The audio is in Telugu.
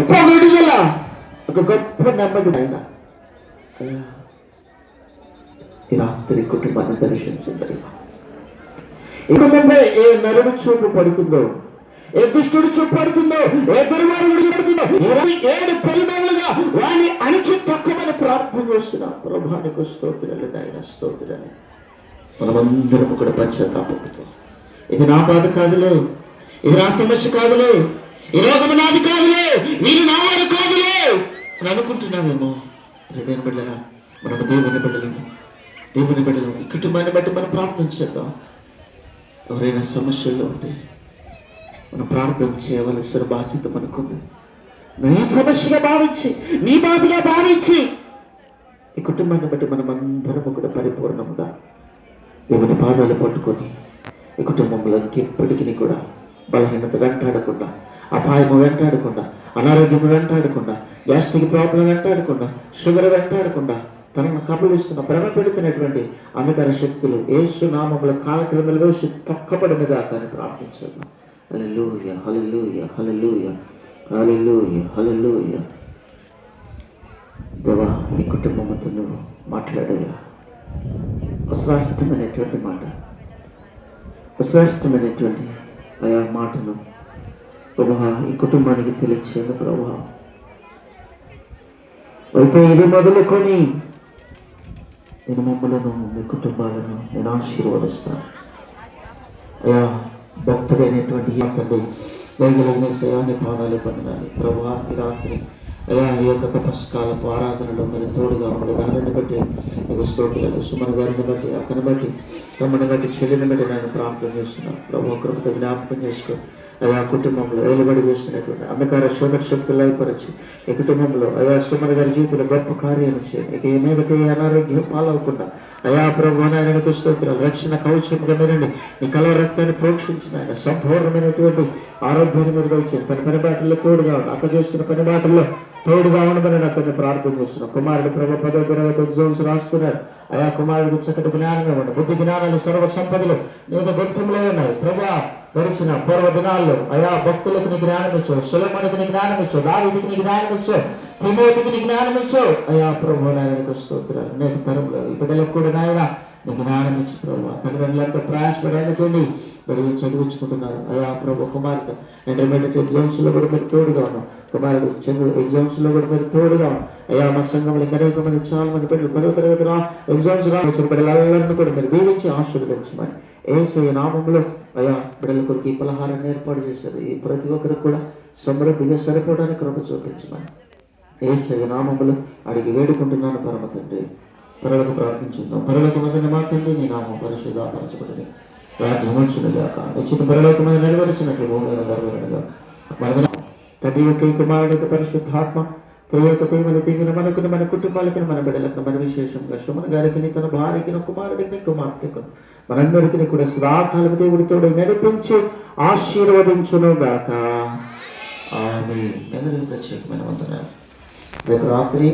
ఇప్పుడు విడుదల ఒక గొప్ప నెమ్మది ఆయన ఈ రాత్రి కుటుంబాన్ని దర్శించండి. ఇక ముందే ఏ నరుడు చూపు పడుతుందో ఏ దుష్టుడు చూపు పడుతుందో ఏ దుర్మార్గుడు విడిచిపెడుతుందో ఇరవై ఏడు పరిమాణలుగా వాణ్ణి అణిచి తక్కువని ప్రార్థన చేస్తున్నా. ప్రభానికి స్తోత్రాలు ఆయన స్తోత్రాలు. మనమందరం కూడా పశ్చాత్తాపడుతాం ఇది నా బాధ కాదులే ఇది నా సమస్య కాదులే ఈ రోగం నాది కాదులే వీరు నా వారు కాదులే. అని అనుకుంటున్నామేమో హృదయం బిడ్డరా మనం దేవుని బిడ్డలము దేవుని బిడ్డలము ఈ కుటుంబాన్ని బట్టి మనం ప్రార్థన చేద్దాం. ఎవరైనా సమస్యల్లో ఉంటే మనం ప్రార్థన చేయవలసిన బాధ్యత మనకుంది. నీ సమస్యగా భావించి నీ బాధగా భావించి ఈ కుటుంబాన్ని బట్టి మనం అందరము కూడా పరిపూర్ణముగా దేవుని పాదాలు పట్టుకొని ఈ కుటుంబంలో ఇంకెప్పటికీ కూడా బలహీనత వెంటాడకుండా అపాయము వెంటాడకుండా అనారోగ్యము వెంటాడకుండా గ్యాస్ట్రిక్ ప్రాబ్లం వెంటాడకుండా షుగర్ వెంటాడకుండా తనను కబలిస్తున్న భ్రమ పెడుతున్నటువంటి అంధకార శక్తులు ఏసు నామముల కాలక్రమంలో వేసి తొక్కబడినగా కానీ ప్రార్థించాను హలలుయ హలలుయ హలలుయ హలలుయ హలలుయ దేవా ఈ కుటుంబంతో నువ్వు మాట్లాడయ్యా అశ్రాష్టమైనటువంటి మాట అశ్రాష్టమైనటువంటి ఆయా మాటను ప్రభా ఈ కుటుంబానికి తెలియచేయను ప్రభా. అయితే ఇది మొదలుకొని నేను మమ్మలను మీ కుటుంబాలను నేను ఆశీర్వదిస్తాను. అయా భక్తుడైనటువంటి తండ్రి వేగలిగిన శయాన్ని పాదాలు పొందాలి ప్రభా రాత్రి అయా ఈ యొక్క తపస్కాలపు ఆరాధనలో మీరు తోడుగా ఉండే దానిని బట్టి ఒక స్తోత్రాలు సుమన గారిని బట్టి అక్కని బట్టి తమ్ముని బట్టి చెల్లిని బట్టి నేను ప్రార్థన చేస్తున్నాను. ప్రభు కృపతో జ్ఞాపకం చేసుకో. అయా కుటుంబంలో ఏలుబడి చేస్తున్నటువంటి అంధకార శోధన శక్తులు అయిపరచి ఈ కుటుంబంలో అయా సుమన గారి జీవితంలో గొప్ప కార్యాలు చేయండి ఇక ఏ మీదకి అనారోగ్యం పాలవకుండా అయా ప్రభు నాయనకు స్తోత్రాలు రక్షణ కవచముగా మీరండి. నీ కలవ రక్తాన్ని ప్రోక్షించిన ఆయన సంపూర్ణమైనటువంటి ఆరోగ్యాన్ని మీరు దయచేయండి పని పని బాటల్లో తోడుగా అక్క చేస్తున్న పని బాటల్లో తోడుగా ఉండమని నాకు కొన్ని ప్రార్థన చేస్తున్నాం కుమారుడు ప్రభు పదో దినవత ఎగ్జామ్స్ రాస్తున్నారు. అయా కుమారుడికి చక్కటి జ్ఞానం ఇవ్వండి బుద్ధి జ్ఞానాలు సర్వ సంపదలు నీకు గుర్తులే ఉన్నాయి. ప్రభా గడిచిన పూర్వ దినాల్లో అయా భక్తులకు నీ జ్ఞానం ఇచ్చు సులమణికి నీ జ్ఞానం ఇచ్చు దావిదికి నీ జ్ఞానం ఇచ్చు తిమోతికి నీ జ్ఞానం ఇచ్చు అయా ప్రభు నాయనకు స్తోత్రాలు. నేను తరంలో ఈ బిడ్డలకు కూడా నాయన నీ జ్ఞానం ఇచ్చు ప్రభు తల్లిదండ్రులంతా ప్రయాసపడేందుకండి బిడ్డలు చదివించుకుంటున్నారు. అయ్యా ప్రభు కుమార్తె ఎంటర్మీడియట్ ఎగ్జామ్స్లో కూడా మీరు తోడుగా ఉన్నాం. కుమారుడు చదువు ఎగ్జామ్స్లో కూడా మీరు తోడుగా ఉన్నాం. అయ్యా మా సంఘంలో అనేక మంది చాలా మంది బిడ్డలు పదో తరగతి రా ఎగ్జామ్స్ రావాల్సిన బిడ్డలందరినీ కూడా మీరు దీవించి ఆశీర్వదించమని ఏసే నామంలో అయ్యా బిడ్డల కొరకు ఈ పలహారాన్ని ఏర్పాటు చేశారు. ఈ ప్రతి ఒక్కరికి కూడా సమృద్ధిగా సరిపోవడానికి కృప చూపించమని ఏసే నామంలో అడిగి వేడుకుంటున్నాను పరమ తండ్రి. పరలకు ప్రార్థించుకుందాం పరలకు మందిని మా తండ్రి నీ నామం పరిశుద్ధపరచబడింది రాజ్యం వచ్చునుగాక నిశ్చిత పరలోకమైన నెరవేర్చినట్లు భూమి మీద నెరవేరునుగా మన ప్రతి ఒక్క కుమారుడికి కుమారుడి యొక్క పరిశుద్ధాత్మ ప్రియక ప్రేమను తీగిన మనకుని మన కుటుంబాలకి మన బిడ్డలకు మన విశేషంగా సుమన్ గారికి తన భార్యకి కుమారుడికి కుమార్తెకు మనందరికీ కూడా సదాకాలం దేవుడితో నడిపించి ఆశీర్వదించును గాక ఆమె ప్రత్యేకమైన వందనాలు. రేపు రాత్రి